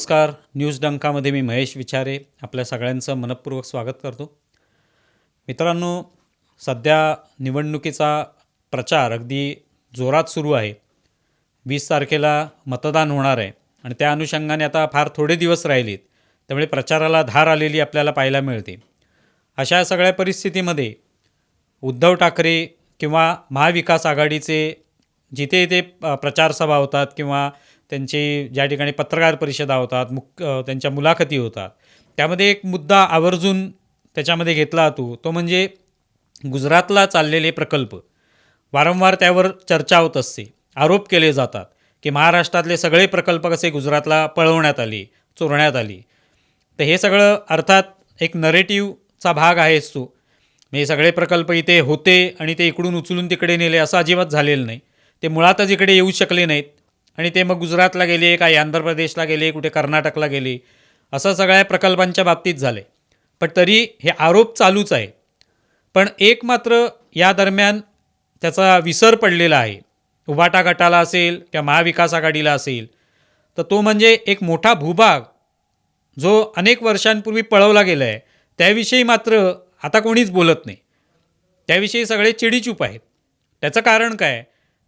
नमस्कार. न्यूज डंकामध्ये मी महेश विचारे. आपल्या सगळ्यांचं मनपूर्वक स्वागत करतो. मित्रांनो सध्या निवडणुकीचा प्रचार अगदी जोरात सुरू आहे. वीस तारखेला मतदान होणार आहे आणि त्या अनुषंगाने आता फार थोडे दिवस राहिलेत. त्यामुळे प्रचाराला धार आलेली आपल्याला पाहायला मिळते. अशा सगळ्या परिस्थितीमध्ये उद्धव ठाकरे किंवा महाविकास आघाडीचे जिथे जिथे प्रचारसभा होतात किंवा त्यांची ज्या ठिकाणी पत्रकार परिषदा होतात मुख त्यांच्या मुलाखती होतात. त्यामध्ये एक मुद्दा आवर्जून त्याच्यामध्ये घेतला जातो तो म्हणजे गुजरातला चाललेले प्रकल्प. वारंवार त्यावर चर्चा होत असते. आरोप केले जातात की महाराष्ट्रातले सगळे प्रकल्प कसे गुजरातला पळवण्यात आले चोरण्यात आली. तर हे सगळं अर्थात एक नरेटिव्हचा भाग आहेच तो. म्हणजे सगळे प्रकल्प इथे होते आणि ते इकडून उचलून तिकडे नेले असं अजिबात झालेलं नाही. ते मुळातच इकडे येऊ शकले नाहीत. आणि ते मग गुजरातला गेले काही आंध्र प्रदेशला गेले कुठे कर्नाटकला गेले असं सगळ्या प्रकल्पांच्या बाबतीत झालं पण तरी हे आरोप चालूच आहे. पण एक मात्र या दरम्यान त्याचा विसर पडलेला आहे. उभाटा गटाला असेल किंवा महाविकास आघाडीला असेल तर तो म्हणजे एक मोठा भूभाग जो अनेक वर्षांपूर्वी पळवला गेला आहे त्याविषयी मात्र आता कोणीच बोलत नाही. त्याविषयी सगळे चिडीचूप आहेत. त्याचं कारण काय?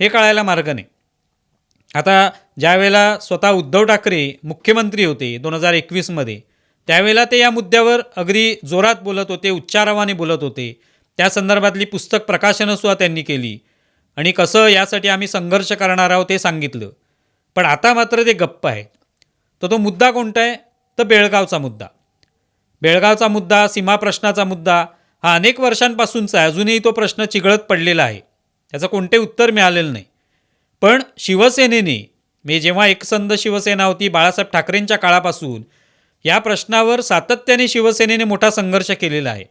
हे कळायला मार्ग नाही. आता ज्यावेळेला स्वतः उद्धव ठाकरे मुख्यमंत्री होते दोन हजार एकवीसमध्ये त्यावेळेला ते या मुद्द्यावर अगदी जोरात बोलत होते उच्चारावाने बोलत होते. त्या संदर्भातली पुस्तक प्रकाशनंसुद्धा त्यांनी केली. आणि कसं यासाठी आम्ही संघर्ष करणार आहोत ते सांगितलं. पण आता मात्र ते गप्प आहे. तर तो मुद्दा कोणता आहे? तर बेळगावचा मुद्दा. बेळगावचा मुद्दा सीमा प्रश्नाचा मुद्दा हा अनेक वर्षांपासूनचा आहे. अजूनही तो प्रश्न चिघळत पडलेला आहे. त्याचं कोणते उत्तर मिळालेलं नाही. पण शिवसेनेने मी जेव्हा एकसंध शिवसेना होती बाळासाहेब ठाकरेंच्या काळापासून या प्रश्नावर सातत्याने शिवसेनेने मोठा संघर्ष केलेला आहे.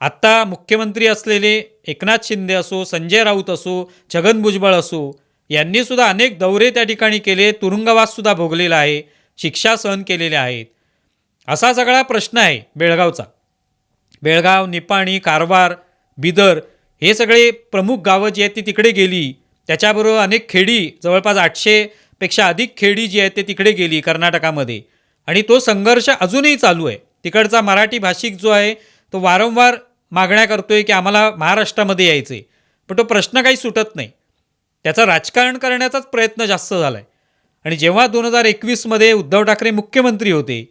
आत्ता मुख्यमंत्री असलेले एकनाथ शिंदे असो संजय राऊत असो छगन भुजबळ असो यांनीसुद्धा अनेक दौरे त्या ठिकाणी केले तुरुंगवाससुद्धा भोगलेला आहे शिक्षा सहन केलेल्या आहेत. असा सगळा प्रश्न आहे बेळगावचा. बेळगाव निपाणी कारवार बिदर हे सगळे प्रमुख गावं जी आहेत ती तिकडे गेली त्याच्याबरोबर अनेक खेडी जवळपास आठशेपेक्षा अधिक खेडी जी आहेत ते तिकडे गेली कर्नाटकामध्ये. आणि तो संघर्ष अजूनही चालू आहे. तिकडचा मराठी भाषिक जो आहे तो वारंवार मागण्या करतोय की आम्हाला महाराष्ट्रामध्ये यायचं आहे पण तो प्रश्न काही सुटत नाही. त्याचं राजकारण करण्याचाच प्रयत्न जास्त झाला आहे आणि जेव्हा दोन हजार एकवीसमध्ये उद्धव ठाकरे मुख्यमंत्री होते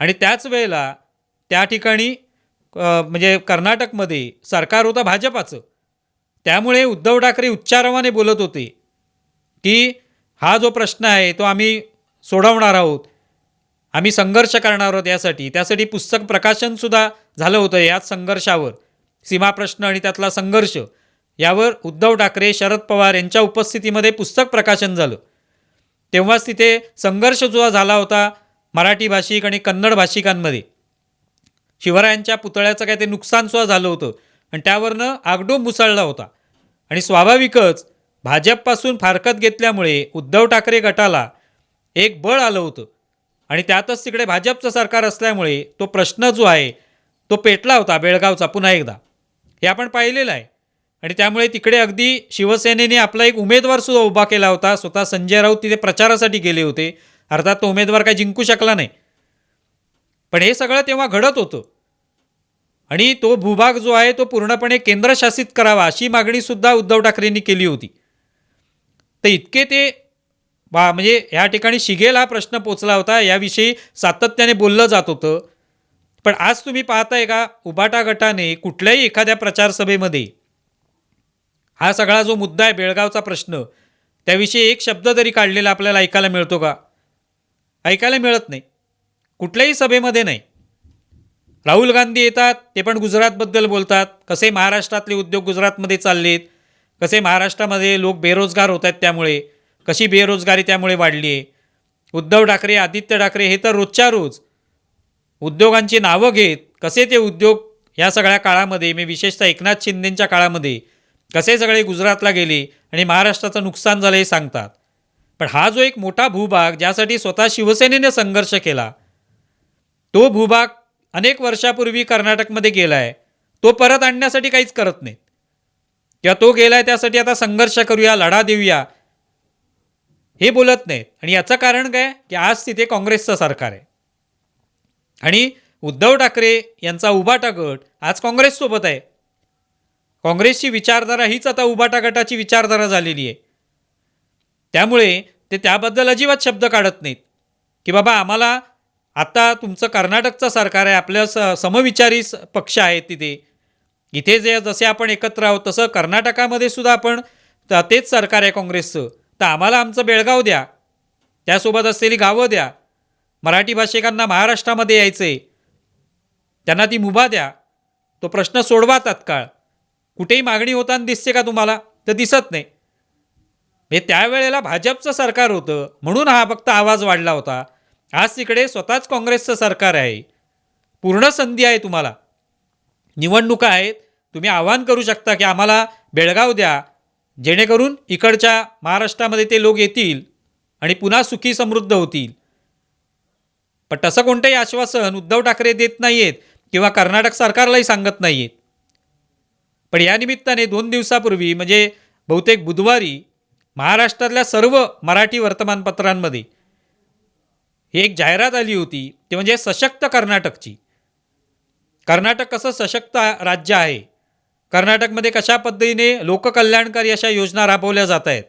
आणि त्याच वेळेला त्या ठिकाणी म्हणजे कर्नाटकमध्ये सरकार होतं भाजपाचं. त्यामुळे उद्धव ठाकरे उच्चारवाने बोलत होते की हा जो प्रश्न आहे तो आम्ही सोडवणार आहोत. आम्ही संघर्ष करणार आहोत यासाठी. त्यासाठी पुस्तक प्रकाशनसुद्धा झालं होतं याच संघर्षावर. सीमा प्रश्न आणि त्यातला संघर्ष यावर उद्धव ठाकरे शरद पवार यांच्या उपस्थितीमध्ये पुस्तक प्रकाशन झालं. तेव्हाच तिथे संघर्षसुद्धा झाला होता मराठी भाषिक आणि कन्नड भाषिकांमध्ये. शिवरायांच्या पुतळ्याचं काय ते नुकसानसुद्धा झालं होतं. आणि त्यावरनं आगडोब मुसळला होता. आणि स्वाभाविकच भाजपपासून फारकत घेतल्यामुळे उद्धव ठाकरे गटाला एक बळ आलं होतं. आणि त्यातच तिकडे भाजपचं सरकार असल्यामुळे तो प्रश्न जो आहे तो पेटला होता बेळगावचा पुन्हा एकदा. हे आपण पाहिलेलं आहे. आणि त्यामुळे तिकडे अगदी शिवसेनेने आपला एक उमेदवार सुद्धा उभा केला होता. स्वतः संजय राऊत तिथे प्रचारासाठी गेले होते. अर्थात तो उमेदवार काही जिंकू शकला नाही. पण हे सगळं तेव्हा घडत होतं. आणि तो भूभाग जो आहे तो पूर्णपणे केंद्रशासित करावा अशी मागणीसुद्धा उद्धव ठाकरेंनी केली होती. तर इतके ते बा म्हणजे ह्या ठिकाणी शिगेल हा प्रश्न पोचला होता याविषयी सातत्याने बोललं जात होतं. पण आज तुम्ही पाहताय का उबाटा गटाने कुठल्याही एखाद्या प्रचारसभेमध्ये हा सगळा जो मुद्दा आहे बेळगावचा प्रश्न त्याविषयी एक शब्द तरी काढलेला आपल्याला ऐकायला मिळतो का? ऐकायला मिळत नाही. कुठल्याही सभेमध्ये नाही. राहुल गांधी येतात ते पण गुजरातबद्दल बोलतात. कसे महाराष्ट्रातले उद्योग गुजरातमध्ये चाललेत कसे महाराष्ट्रामध्ये लोक बेरोजगार होत आहेत त्यामुळे कशी बेरोजगारी त्यामुळे वाढली आहे. उद्धव ठाकरे आदित्य ठाकरे हे तर रोजच्या रोज उद्योगांची नावं घेत कसे ते उद्योग या सगळ्या काळामध्ये मी विशेषतः एकनाथ शिंदेंच्या काळामध्ये कसे सगळे गुजरातला गेले आणि महाराष्ट्राचं नुकसान झालं हे सांगतात. पण हा जो एक मोठा भूभाग ज्यासाठी स्वतः शिवसेनेने संघर्ष केला तो भूभाग अनेक वर्षापूर्वी कर्नाटकमध्ये गेला आहे तो परत आणण्यासाठी काहीच करत नाहीत. किंवा तो गेला आहे त्यासाठी आता संघर्ष करूया लढा देऊया हे बोलत नाहीत. आणि याचं कारण काय? की आज तिथे काँग्रेसचं सरकार आहे. आणि उद्धव ठाकरे यांचा उबाटा गट आज काँग्रेससोबत आहे. काँग्रेसची विचारधारा हीच आता उबाटा गटाची विचारधारा झालेली आहे. त्यामुळे ते त्याबद्दल अजिबात शब्द काढत नाहीत. की बाबा आम्हाला आता तुमचं कर्नाटकचं सरकार आहे आपल्या स समविचारी पक्ष आहेत तिथे. इथे जे जसे आपण एकत्र आहोत तसं कर्नाटकामध्ये सुद्धा आपण त- तेच सरकार आहे काँग्रेसचं. तर आम्हाला आमचं बेळगाव द्या. त्यासोबत असलेली गावं द्या. मराठी भाषिकांना महाराष्ट्रामध्ये यायचं आहे त्यांना ती मुभा द्या. तो प्रश्न सोडवा तात्काळ. कुठेही मागणी होताना दिसते का तुम्हाला? तर दिसत नाही. हे त्यावेळेला भाजपचं सरकार होतं म्हणून हा फक्त आवाज वाढला होता. आज तिकडे स्वतःच काँग्रेसचं सरकार आहे. पूर्ण संधी आहे तुम्हाला. निवडणुका आहेत. तुम्ही आवाहन करू शकता की आम्हाला बेळगाव द्या. जेणेकरून इकडच्या महाराष्ट्रामध्ये ते लोक येतील आणि पुन्हा सुखी समृद्ध होतील. पण तसं कोणतंही आश्वासन उद्धव ठाकरे देत नाही आहेत किंवा कर्नाटक सरकारलाही सांगत नाही आहेत पण या निमित्ताने दोन दिवसापूर्वी म्हणजे बहुतेक बुधवारी महाराष्ट्रातल्या सर्व मराठी वर्तमानपत्रांमध्ये ही एक जाहिरात आली होती ते म्हणजे सशक्त कर्नाटकची. कर्नाटक कसं सशक्त राज्य आहे? कर्नाटकमध्ये कशा पद्धतीने लोककल्याणकारी अशा योजना राबवल्या जात आहेत?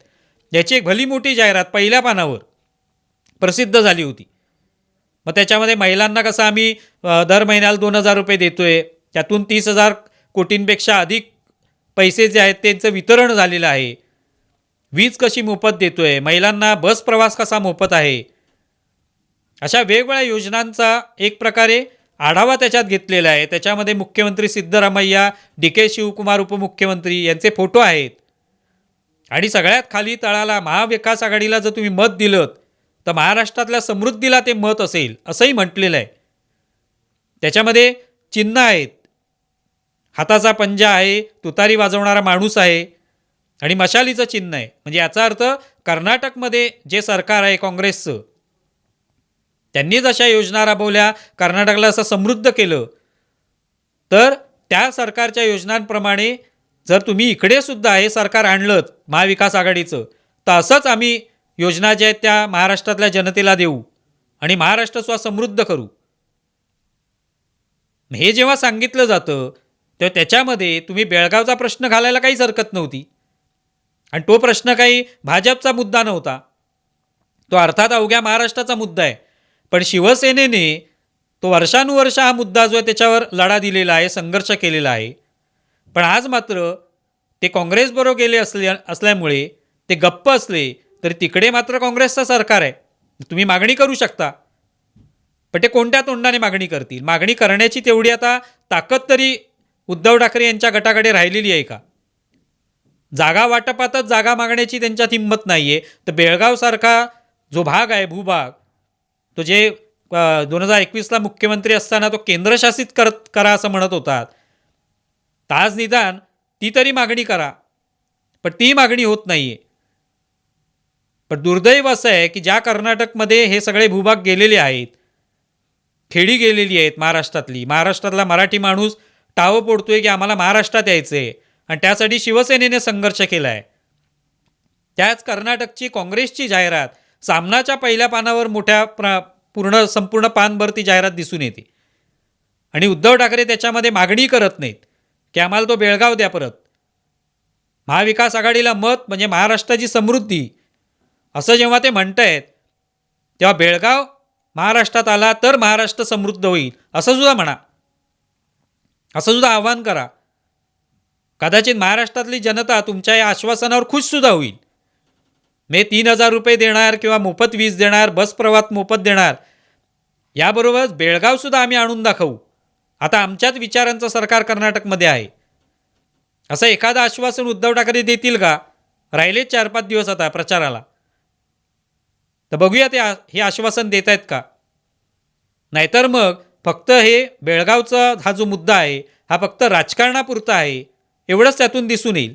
याची एक भली मोठी जाहिरात पहिल्या पानावर प्रसिद्ध झाली होती. मग त्याच्यामध्ये महिलांना कसं आम्ही दर महिन्याला दोन हजार रुपये देतो आहे त्यातून तीस हजार कोटींपेक्षा अधिक पैसे जे आहेत त्यांचं वितरण झालेलं आहे. वीज कशी मोफत देतो आहे महिलांना बस प्रवास कसा मोफत आहे? अशा वेगवेगळ्या योजनांचा एक प्रकारे आढावा त्याच्यात घेतलेला आहे. त्याच्यामध्ये मुख्यमंत्री सिद्धरामय्या डी के शिवकुमार उपमुख्यमंत्री यांचे फोटो आहेत. आणि सगळ्यात खाली तळाला महाविकास आघाडीला जर तुम्ही मत दिलं तर महाराष्ट्रातल्या समृद्धीला ते मत असेल असंही म्हटलेलं आहे. त्याच्यामध्ये चिन्ह आहेत. हाताचा पंजा आहे तुतारी वाजवणारा माणूस आहे आणि मशालीचं चिन्ह आहे. म्हणजे याचा अर्थ कर्नाटकमध्ये जे सरकार आहे काँग्रेसचं त्यांनी जशा योजना राबवल्या कर्नाटकला असं समृद्ध केलं तर त्या सरकारच्या योजनांप्रमाणे जर तुम्ही इकडे सुद्धा हे सरकार आणलं महाविकास आघाडीचं तर असंच आम्ही योजना ज्या आहेत त्या महाराष्ट्रातल्या जनतेला देऊ आणि महाराष्ट्र स्व समृद्ध करू. हे जेव्हा सांगितलं जातं तेव्हा त्याच्यामध्ये तुम्ही बेळगावचा प्रश्न घालायला काहीच हरकत नव्हती. आणि तो प्रश्न काही भाजपचा मुद्दा नव्हता. तो अर्थात अवघ्या महाराष्ट्राचा मुद्दा आहे. पण शिवसेनेने तो वर्षानुवर्ष हा मुद्दा जो आहे त्याच्यावर लढा दिलेला आहे संघर्ष केलेला आहे. पण आज मात्र ते काँग्रेसबरोबर गेले असले असल्यामुळे ते गप्प असले तरी तिकडे मात्र काँग्रेसचं सरकार आहे. तुम्ही मागणी करू शकता. पण ते कोणत्या तोंडाने मागणी करतील? मागणी करण्याची तेवढी आता ताकद तरी उद्धव ठाकरे यांच्या गटाकडे राहिलेली आहे का? जागा वाटपातच जागा मागण्याची त्यांच्यात हिंमत नाही आहे तर बेळगावसारखा जो भाग आहे भूभाग तो जे दोन हजार एकवीसला मुख्यमंत्री असताना तो केंद्रशासित करत करा असं म्हणत होतात ताज निदान ती तरी मागणी करा. पण ती मागणी होत नाही आहे पण दुर्दैव असं आहे की ज्या कर्नाटकमध्ये हे सगळे भूभाग गेलेले आहेत खेडी गेलेली आहेत महाराष्ट्रातली महाराष्ट्रातला मराठी माणूस टावं पोडतोय की आम्हाला महाराष्ट्रात यायचं आहे आणि त्यासाठी शिवसेनेने संघर्ष केला आहे त्याच कर्नाटकची काँग्रेसची जाहिरात सामनाच्या पहिल्या पानावर मोठ्या प्र पूर्ण संपूर्ण पानभर ती जाहिरात दिसून येते. आणि उद्धव ठाकरे त्याच्यामध्ये मागणी करत नाहीत. की आम्हाला तो बेळगाव द्या परत. महाविकास आघाडीला मत म्हणजे महाराष्ट्राची समृद्धी. असं जेव्हा ते म्हणत आहेत तेव्हा बेळगाव महाराष्ट्रात आला तर महाराष्ट्र समृद्ध होईल. असं सुद्धा म्हणा. असं सुद्धा आव्हान करा. कदाचित महाराष्ट्रातली जनता तुमच्या या आश्वासनावर खुशसुद्धा होईल. मे तीन हजार रुपये देणार किंवा मोफत वीज देणार बस प्रवास मोफत देणार. याबरोबरच बेळगावसुद्धा आम्ही आणून दाखवू. आता आमच्याच विचारांचं सरकार कर्नाटकमध्ये आहे. असं एखादं आश्वासन उद्धव ठाकरे देतील का? राहिलेच चार पाच दिवस आता प्रचाराला. तर बघूया ते आ- हे आश्वासन देत आहेत का? नाहीतर मग फक्त हे बेळगावचा हा जो मुद्दा आहे हा फक्त राजकारणापुरता आहे एवढंच त्यातून दिसून येईल.